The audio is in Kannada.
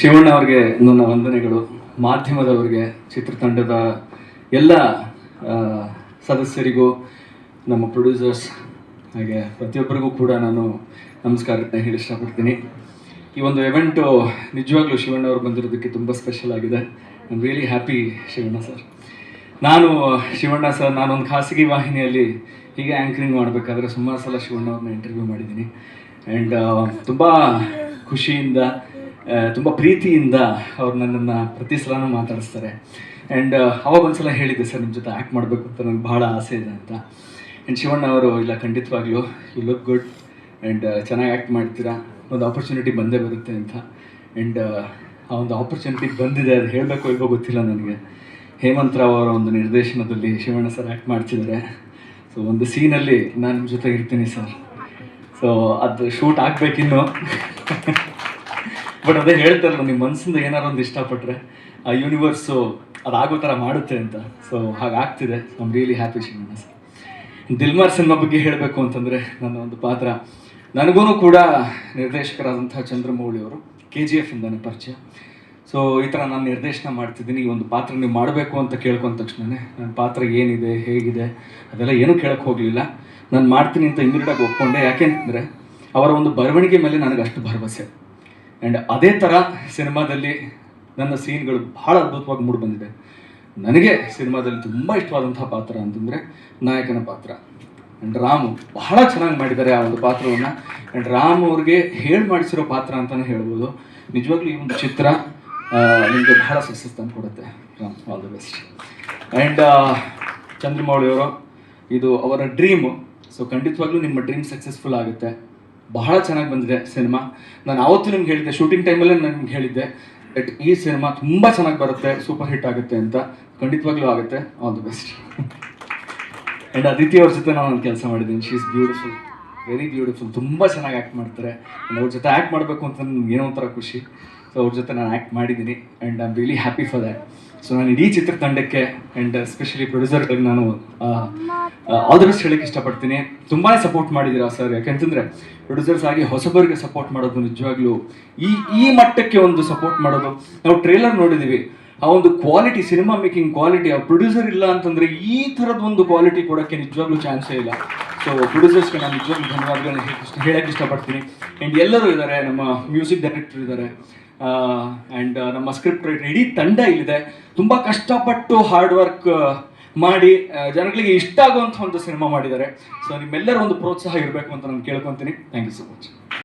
ಶಿವಣ್ಣ ಅವ್ರಿಗೆ ನನ್ನ ವಂದನೆಗಳು. ಮಾಧ್ಯಮದವರಿಗೆ, ಚಿತ್ರತಂಡದ ಎಲ್ಲ ಸದಸ್ಯರಿಗೂ, ನಮ್ಮ ಪ್ರೊಡ್ಯೂಸರ್ಸ್ ಹಾಗೆ ಪ್ರತಿಯೊಬ್ಬರಿಗೂ ಕೂಡ ನಾನು ನಮಸ್ಕಾರನ ಹೇಳಿ ಇಷ್ಟಪಡ್ತೀನಿ. ಈ ಒಂದು ಇವೆಂಟು ನಿಜವಾಗ್ಲೂ ಶಿವಣ್ಣ ಅವರು ಬಂದಿರೋದಕ್ಕೆ ತುಂಬ ಸ್ಪೆಷಲ್ ಆಗಿದೆ. I am really happy Shivanna sir ನಾನು, ಶಿವಣ್ಣ ಸರ್ ನಾನೊಂದು ಖಾಸಗಿ ವಾಹಿನಿಯಲ್ಲಿ ಹೀಗೆ ಆ್ಯಂಕರಿಂಗ್ ಮಾಡಬೇಕಾದ್ರೆ ಸುಮಾರು ಸಲ ಶಿವಣ್ಣ ಅವ್ರನ್ನ ಇಂಟರ್ವ್ಯೂ ಮಾಡಿದ್ದೀನಿ. ಆ್ಯಂಡ್ ತುಂಬ ಖುಷಿಯಿಂದ ತುಂಬ ಪ್ರೀತಿಯಿಂದ ಅವ್ರು ನನ್ನನ್ನು ಪ್ರತಿ ಸಲನೂ ಮಾತಾಡಿಸ್ತಾರೆ. ಆ್ಯಂಡ್ ಅವಾಗ ಒಂದ್ಸಲ ಹೇಳಿದ್ದೆ ಸರ್ ನಿಮ್ಮ ಜೊತೆ ಆ್ಯಕ್ಟ್ ಮಾಡಬೇಕು ಅಂತ ನನಗೆ ಭಾಳ ಆಸೆ ಇದೆ ಅಂತ. ಆ್ಯಂಡ್ ಶಿವಣ್ಣ ಅವರು, ಇಲ್ಲ, ಖಂಡಿತವಾಗ್ಲೂ ಯು ಲುಕ್ ಗುಡ್ ಆ್ಯಂಡ್ ಚೆನ್ನಾಗಿ ಆ್ಯಕ್ಟ್ ಮಾಡ್ತೀರಾ? ಒಂದು ಆಪರ್ಚುನಿಟಿ ಬಂದೇ ಬರುತ್ತೆ ಅಂತ. ಆ್ಯಂಡ್ ಆ ಒಂದು ಆಪರ್ಚುನಿಟಿ ಬಂದಿದೆ, ಅದು ಹೇಳಬೇಕು ಇಲ್ವೋ ಗೊತ್ತಿಲ್ಲ ನನಗೆ. ಹೇಮಂತ್ ರಾವ್ ಅವರ ಒಂದು ನಿರ್ದೇಶನದಲ್ಲಿ ಶಿವಣ್ಣ ಸರ್ ಆ್ಯಕ್ಟ್ ಮಾಡ್ತಿದ್ದಾರೆ. ಸೊ ಒಂದು ಸೀನಲ್ಲಿ ನಾನು ನಿಮ್ಮ ಜೊತೆ ಇರ್ತೀನಿ, ಸರ್. ಸೊ ಅದು ಶೂಟ್ ಆಗಬೇಕಿನ್ನು. ಬಟ್ ಅದೇ ಹೇಳ್ತಾರೆ ನಿಮ್ಮ ಮನಸ್ಸಿಂದ ಏನಾರು ಒಂದು ಇಷ್ಟಪಟ್ಟರೆ ಆ ಯೂನಿವರ್ಸು ಅದಾಗೋ ಥರ ಮಾಡುತ್ತೆ ಅಂತ. So ಹಾಗಾಗ್ತಿದೆ. I'm really happy Shivanna Dilmaar cinema ಬಗ್ಗೆ ಹೇಳಬೇಕು ಅಂತಂದರೆ, ನನ್ನ ಒಂದು ಪಾತ್ರ. ನನಗೂ ಕೂಡ ನಿರ್ದೇಶಕರಾದಂತಹ ಚಂದ್ರಮೌಳಿ ಅವರು ಕೆ ಜಿ ಎಫ್ ಇಂದಾನೆ ಪರಿಚಯ. ಸೊ ಈ ಥರ ನಾನು ನಿರ್ದೇಶನ ಮಾಡ್ತಿದ್ದೀನಿ. ಈ ಒಂದು ಪಾತ್ರ ನೀವು ಮಾಡಬೇಕು ಅಂತ ಕೇಳ್ಕೊಂಡ ತಕ್ಷಣವೇ ನನ್ನ ಪಾತ್ರ ಏನಿದೆ, ಹೇಗಿದೆ, ಅದೆಲ್ಲ ಏನೂ ಕೇಳಕ್ಕೆ ಹೋಗಲಿಲ್ಲ. ನಾನು ಮಾಡ್ತೀನಿ ಅಂತ ಇಮಿಡಿಯೇಟಾಗಿ ಒಪ್ಕೊಂಡೆ. ಯಾಕೆಂತಂದರೆ ಅವರ ಒಂದು ಬರವಣಿಗೆ ಮೇಲೆ ನನಗೆ ಅಷ್ಟು ಭರವಸೆ. ಆ್ಯಂಡ್ ಅದೇ ಥರ ಸಿನಿಮಾದಲ್ಲಿ ನನ್ನ ಸೀನ್ಗಳು ಬಹಳ ಅದ್ಭುತವಾಗಿ ಮೂಡಿ ಬಂದಿದೆ. ನನಗೆ ಸಿನಿಮಾದಲ್ಲಿ ತುಂಬ ಇಷ್ಟವಾದಂತಹ ಪಾತ್ರ ಅಂತಂದರೆ ನಾಯಕನ ಪಾತ್ರ. ಆ್ಯಂಡ್ ರಾಮು ಬಹಳ ಚೆನ್ನಾಗಿ ಮಾಡಿದ್ದಾರೆ ಆ ಒಂದು ಪಾತ್ರವನ್ನು. ಆ್ಯಂಡ್ ರಾಮ್ ಅವ್ರಿಗೆ ಹೇಳಿ ಮಾಡಿಸಿರೋ ಪಾತ್ರ ಅಂತಲೇ ಹೇಳ್ಬೋದು. ನಿಜವಾಗ್ಲೂ ಈ ಒಂದು ಚಿತ್ರ ನಿಮಗೆ ಬಹಳ ಸಕ್ಸಸ್ ತಂದು ಕೊಡುತ್ತೆ. Ram all the best and Chandramouli ಅವರು ಇದು ಅವರ ಡ್ರೀಮು. ಸೊ ಖಂಡಿತವಾಗ್ಲೂ ನಿಮ್ಮ ಡ್ರೀಮ್ ಸಕ್ಸಸ್ಫುಲ್ ಆಗುತ್ತೆ. ಬಹಳ ಚೆನ್ನಾಗಿ ಬಂದಿದೆ ಸಿನಿಮಾ. ನಾನು ಅವತ್ತು ನಿಮ್ಗೆ ಹೇಳಿದ್ದೆ ಶೂಟಿಂಗ್ ಟೈಮಲ್ಲೇ ನಾನು ನಿಮ್ಗೆ ಹೇಳಿದ್ದೆ ಬಟ್ ಈ ಸಿನಿಮಾ ತುಂಬ ಚೆನ್ನಾಗಿ ಬರುತ್ತೆ ಸೂಪರ್ ಹಿಟ್ ಆಗುತ್ತೆ ಅಂತ. ಖಂಡಿತವಾಗ್ಲೂ ಆಗುತ್ತೆ. All the best and Aditi ಅವ್ರ ಜೊತೆ ನಾನು ಒಂದು ಕೆಲಸ ಮಾಡಿದ್ದೀನಿ. She is beautiful very beautiful ತುಂಬ ಚೆನ್ನಾಗಿ ಆ್ಯಕ್ಟ್ ಮಾಡ್ತಾರೆ. ಅವ್ರ ಜೊತೆ ಆ್ಯಕ್ಟ್ ಮಾಡಬೇಕು ಅಂತ ನನಗೆ ಏನೋ ಒಂಥರ ಖುಷಿ. ಸೊ ಅವ್ರ ಜೊತೆ ನಾನು ಆ್ಯಕ್ಟ್ ಮಾಡಿದ್ದೀನಿ and I am really happy for that so ನಾನು ಇಡೀ ಚಿತ್ರತಂಡಕ್ಕೆ ಆ್ಯಂಡ್ ಎಸ್ಪೆಷಲಿ ಪ್ರೊಡ್ಯೂಸರ್ಗಳಿಗೆ ನಾನು ಆಲ್ ದ ಬೆಸ್ಟ್ ಹೇಳಕ್ಕೆ ಇಷ್ಟಪಡ್ತೀನಿ. ತುಂಬಾ ಸಪೋರ್ಟ್ ಮಾಡಿದ್ದೀರಾ ಸರ್ ಯಾಕೆಂತಂದ್ರೆ ಪ್ರೊಡ್ಯೂಸರ್ಸ್ ಆಗಿ ಹೊಸಬರಿಗೆ ಸಪೋರ್ಟ್ ಮಾಡೋದು ನಿಜವಾಗ್ಲೂ ಈ ಈ ಮಟ್ಟಕ್ಕೆ ಒಂದು ಸಪೋರ್ಟ್ ಮಾಡೋದು. ನಾವು ಟ್ರೇಲರ್ ನೋಡಿದ್ದೀವಿ ಆ ಒಂದು ಕ್ವಾಲಿಟಿ ಸಿನಿಮಾ ಮೇಕಿಂಗ್ ಕ್ವಾಲಿಟಿ ಆ ಪ್ರೊಡ್ಯೂಸರ್ ಇಲ್ಲ ಅಂತಂದ್ರೆ ಈ ಥರದ ಒಂದು ಕ್ವಾಲಿಟಿ ಕೊಡೋಕ್ಕೆ ನಿಜವಾಗ್ಲೂ ಚಾನ್ಸೇ ಇಲ್ಲ. ಸೊ ಪ್ರೊಡ್ಯೂಸರ್ಸ್ಗೆ ನಾನು ನಿಜವಾಗ್ಲೂ ಧನ್ಯವಾದಗಳನ್ನ ಹೇಳಕ್ಕೆ ಇಷ್ಟಪಡ್ತೀನಿ. ಆ್ಯಂಡ್ ಎಲ್ಲರೂ ಇದ್ದಾರೆ, ನಮ್ಮ ಮ್ಯೂಸಿಕ್ ಡೈರೆಕ್ಟರ್ ಇದ್ದಾರೆ. ಆ್ಯಂಡ್ ನಮ್ಮ ಸ್ಕ್ರಿಪ್ಟ್ ರೈಟರ್ ಇಡೀ ತಂಡ ಇಲ್ಲಿದೆ. ತುಂಬ ಕಷ್ಟಪಟ್ಟು ಹಾರ್ಡ್ ವರ್ಕ್ ಮಾಡಿ ಜನಗಳಿಗೆ ಇಷ್ಟ ಆಗುವಂಥ ಒಂದು ಸಿನಿಮಾ ಮಾಡಿದ್ದಾರೆ. ಸೊ ನಿಮ್ಮೆಲ್ಲರ ಒಂದು ಪ್ರೋತ್ಸಾಹ ಇರಬೇಕು ಅಂತ ನಾನು ಕೇಳ್ಕೊತೀನಿ. Thank you so much